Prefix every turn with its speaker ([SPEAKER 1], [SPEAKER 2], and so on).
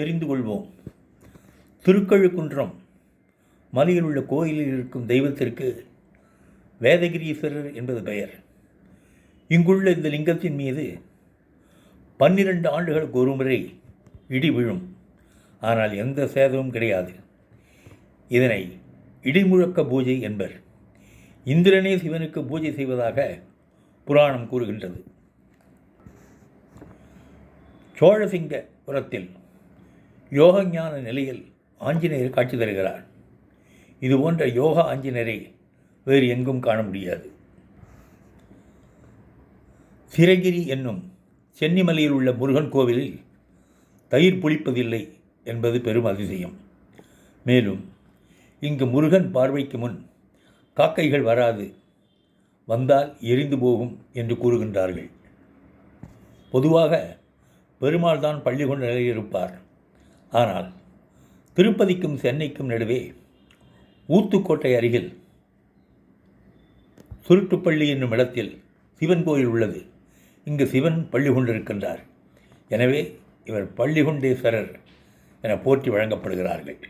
[SPEAKER 1] தெரிந்து கொள்வோம் திருக்கழுக்குன்றம். மலையில் உள்ள கோயிலில் இருக்கும் தெய்வத்திற்கு வேதகிரீஸ்வரர் என்பது பெயர். இங்குள்ள இந்த லிங்கத்தின் மீது பன்னிரண்டு ஆண்டுகளுக்கு ஒருமுறை இடி விழும். ஆனால் எந்த சேதமும் கிடையாது. இதனை இடிமுழக்க பூஜை என்பர். இந்திரனே சிவனுக்கு பூஜை செய்வதாக புராணம் கூறுகின்றது. சோழசிங்கபுரத்தில் யோகஞான நிலையில் ஆஞ்சநேயர் காட்சி தருகிறார். இது போன்ற யோகா ஆஞ்சநேயரை வேறு எங்கும் காண முடியாது. சிரகிரி என்னும் சென்னிமலையில் உள்ள முருகன் கோவிலில் தயிர் புளிப்பதில்லை என்பது பெரும் அதிசயம். மேலும் இங்கு முருகன் பார்வைக்கு முன் காக்கைகள் வராது வந்தால் எரிந்து போகும் என்று கூறுகின்றார்கள். பொதுவாக பெருமாள் தான் பள்ளி கொண்ட நிலையில் இருப்பார் ஆனால் திருப்பதிக்கும் சென்னைக்கும் நடுவே ஊத்துக்கோட்டை அருகில் சுருட்டுப்பள்ளி என்னும் இடத்தில் சிவன் கோயில் உள்ளது. இங்கு சிவன் பள்ளி கொண்டிருக்கின்றார் எனவே இவர் பள்ளிகொண்டேஸ்வரர் என போற்றி வழங்கப்படுகிறார்கள்.